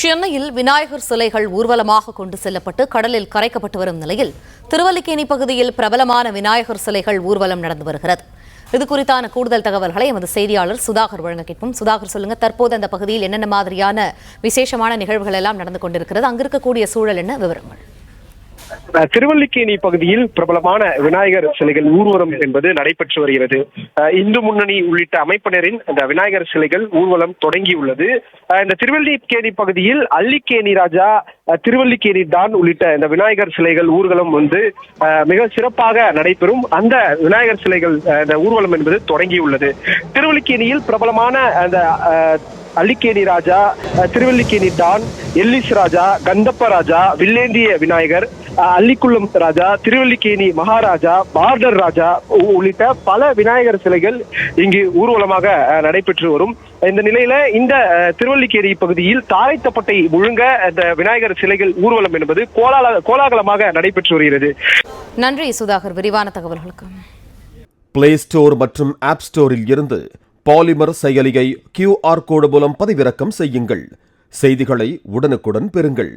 சென்னையில் விநாயகர் சிலைகள் ஊர்வலமாக கொண்டு செல்லப்பட்டு கடலில் கரைக்கப்பட்டு வரும் நிலையில் திருவல்லிக்கேணி பகுதியில் பிரபலமான விநாயகர் சிலைகள் ஊர்வலம் நடந்து வருகிறது. இது குறித்தான கூடுதல் தகவல்களை எமது செய்தியாளர் சுதாகர் வழங்க கேட்போம். சுதாகர் சொல்லுங்க தற்போது அந்த பகுதியில் என்னென்ன மாதிரியான விசேஷமான நிகழ்வுகள் எல்லாம் நடந்து கொண்டிருக்கிறது? அங்கிருக்கக்கூடிய சூழல் என்ன? விவரங்கள். திருவல்லிக்கேணி பகுதியில் பிரபலமான விநாயகர் சிலைகள் ஊர்வலம் என்பது நடைபெற்று வருகிறது. இந்து முன்னணி உள்ளிட்ட அமைப்பினரின் இந்த விநாயகர் சிலைகள் ஊர்வலம் தொடங்கியுள்ளது இந்த திருவல்லிக்கேணி பகுதியில் அல்லிக்கேணி ராஜா திருவல்லிக்கேணி தான் உள்ளிட்ட இந்த விநாயகர் சிலைகள் ஊர்வலம் வந்து மிக சிறப்பாக நடைபெறும். அந்த விநாயகர் சிலைகள் இந்த ஊர்வலம் என்பது தொடங்கியுள்ளது திருவல்லிக்கேணியில் பிரபலமான அந்த அள்ளிக்கேணி அல்லிக்கேணி ராஜா திருவல்லிக்கேணி டான் எல்லிஸ் ராஜா கந்தப்ப ராஜா வில்லேந்திய விநாயகர் அஹ், அல்லிக்குளம் ராஜா திருவல்லிக்கேணி மகாராஜா பார்டர் ராஜா உள்ளிட்ட பல விநாயகர் சிலைகள் இங்கு ஊர்வலமாக நடைபெற்று வரும். இந்த நிலையில இந்த அஹ், திருவல்லிக்கேணி பகுதியில் தாரைத்தப்பட்டை முழுங்க இந்த விநாயகர் சிலைகள் ஊர்வலம் என்பது கோலால கோலாகலமாக நடைபெற்று வருகிறது. நன்றி சுதாகர். விரிவான தகவல்களுக்கு. பிளே ஸ்டோர் மற்றும் ஆப் ஸ்டோரில் இருந்து பாலிமர் செயலியை கியூஆர் கோடு மூலம் பதிவிறக்கம் செய்யுங்கள். செய்திகளை உடனுக்குடன் பெறுங்கள்.